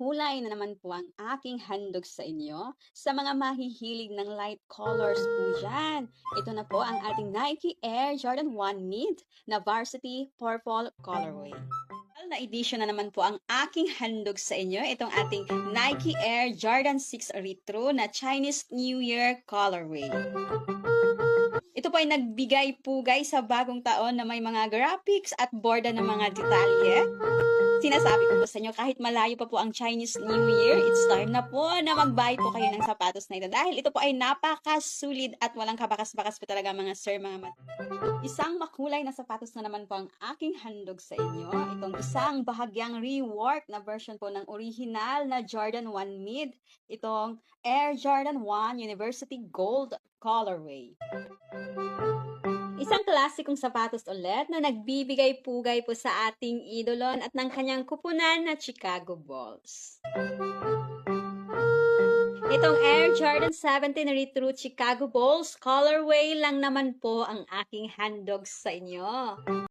makulay na naman po ang aking handog sa inyo. Sa mga mahihilig ng light colors po dyan. Ito na po ang ating Nike Air Jordan 1 Mid na Varsity Purple Colorway. Na edition na naman po ang aking handog sa inyo. Itong ating Nike Air Jordan 6 Retro na Chinese New Year Colorway. Ito po ay nagbigay pugay sa bagong taon na may mga graphics at borda ng mga detalye. Sinasabi ko po sa inyo, kahit malayo pa po ang Chinese New Year, it's time na po na magbayad po kayo ng sapatos na ito. Dahil ito po ay napakasulit at walang kabakas-bakas po talaga mga sir, mga mat. Isang makulay na sapatos na naman po ang aking handog sa inyo. Itong isang bahagyang rework na version po ng original na Jordan 1 Mid. Itong Air Jordan 1 University Gold Colorway. Isang klasikong sapatos ulit na nagbibigay pugay po sa ating idolon at ng kanyang kupunan na Chicago Bulls. Itong Air Jordan 17 Retro Chicago Bulls colorway lang naman po ang aking handog sa inyo.